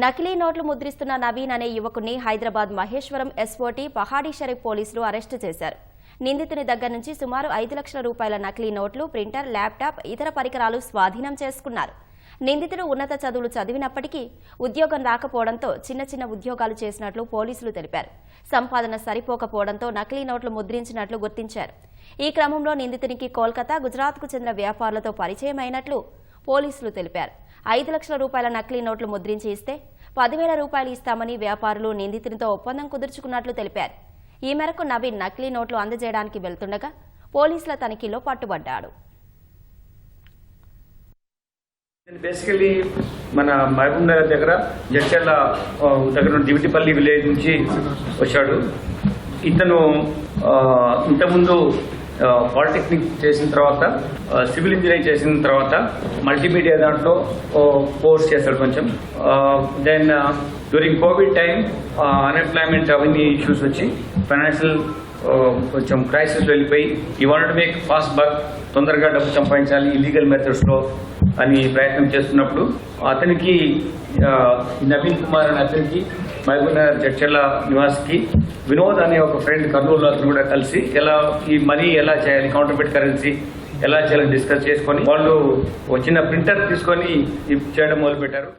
నకిలీ నోట్లు ముద్రిస్తున్న నవీన్ అనే యువకుని హైదరాబాద్ మహేశ్వరం ఎస్ఓటీ పహాడీ షరీఫ్ పోలీసులు అరెస్టు చేశారు. నిందితుని దగ్గర నుంచి సుమారు ఐదు లక్షల రూపాయల నకిలీ నోట్లు ప్రింటర్ ల్యాప్టాప్ ఇతర పరికరాలు స్వాధీనం చేసుకున్నారు. నిందితుడు ఉన్నత చదువులు చదివినప్పటికీ ఉద్యోగం రాకపోవడంతో చిన్న చిన్న ఉద్యోగాలు చేసినట్లు పోలీసులు తెలిపారు. సంపాదన సరిపోకపోవడంతో నకిలీ నోట్లు ముద్రించినట్లు గుర్తించారు. ఈ క్రమంలో నిందితునికి కోల్కతా గుజరాత్కు చెందిన వ్యాపారులతో పరిచయం అయినట్లు పోలీసులు తెలిపారు. ఐదు లక్షల రూపాయల నకిలీ నోట్లు ముద్రించి ఇస్తే పదివేల రూపాయలు ఇస్తామని వ్యాపారులు నిందితునితో ఒప్పందం కుదుర్చుకున్నట్లు తెలిపారు. ఈ మేరకు నవీన్ నకిలీ నోట్లు అందజేయడానికి వెళ్తుండగా పోలీసుల తనిఖీలో పట్టుబడ్డాడు. బేసికలీ మన మహబూబ్ నగర్ దగ్గర జడ్చర్ల దగ్గర దివిటిపల్లి విలేజ్ నుంచి వచ్చాడు. ఇతను ఇంతకుముందు పాలిటెక్నిక్ చేసిన తర్వాత సివిల్ ఇంజనీరింగ్ చేసిన తర్వాత మల్టీమీడియా దాంట్లో కోర్స్ చేశాడు కొంచెం. Then during covid time unemployment అవన్నీ ఇష్యూస్ వచ్చి ఫైనాన్షియల్ కొంచెం క్రైసిస్ వెళ్ళిపోయి ఈ వాంట్ మేక్ ఫాస్ట్ బర్క్ తొందరగా డబ్బు సంపాదించాలి ఇల్లీగల్ మెథడ్స్లో అని ప్రయత్నం చేస్తున్నప్పుడు అతనికి నవీన్ కుమార్ అనే అతనికి మహబూబ్నగర్ జడ్చర్ల నివాస్కి వినోద్ అనే ఒక ఫ్రెండ్ కర్నూలు అతను కూడా కలిసి ఎలా ఈ మనీ ఎలా చేయాలి కౌంటర్ఫిట్ కరెన్సీ ఎలా చేయాలని డిస్కస్ చేసుకొని వాళ్ళు చిన్న ప్రింటర్ తీసుకొని చేయడం మొదలుపెట్టారు.